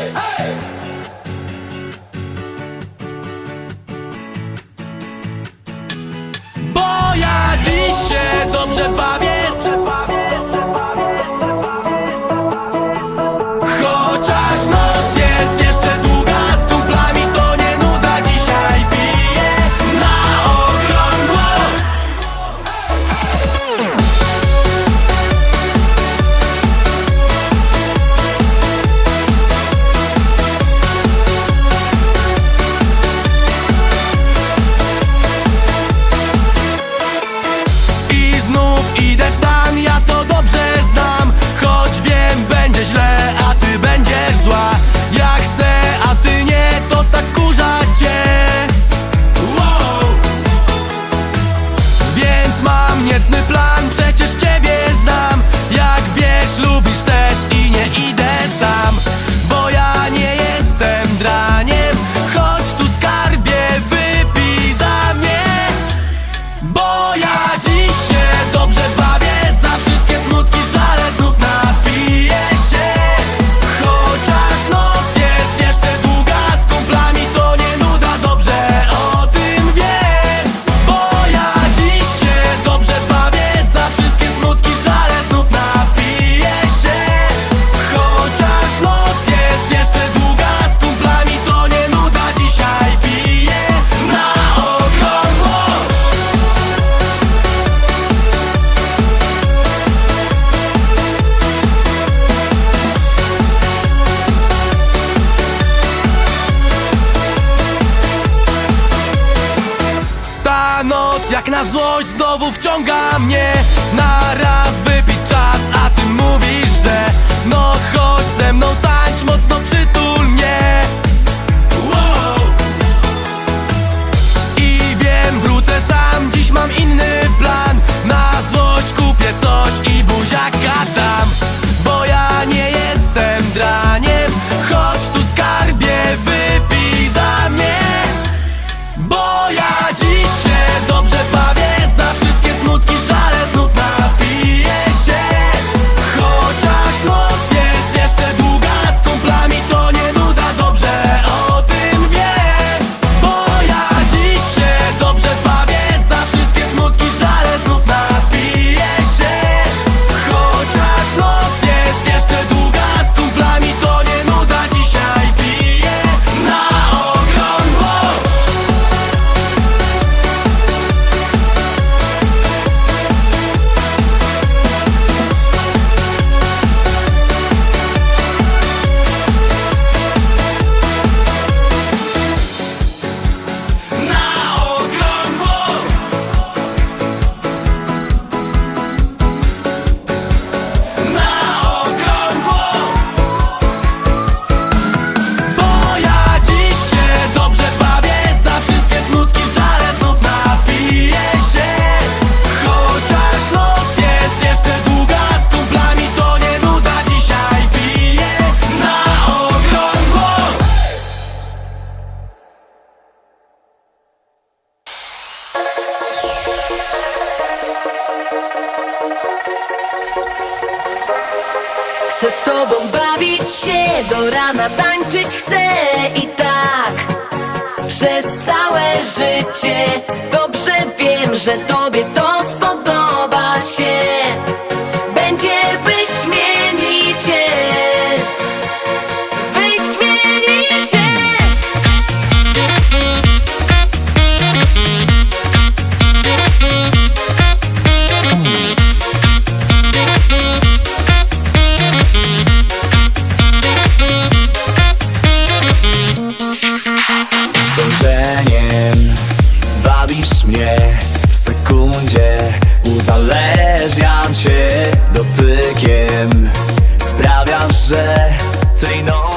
hey, hey. Jak na złość znowu wciąga mnie na raz Chcę z tobą bawić się, do rana tańczyć chcę i tak. Przez całe życie dobrze wiem, że tobie to spodoba się. Zależniam cię dotykiem. Sprawiasz, że tej nocy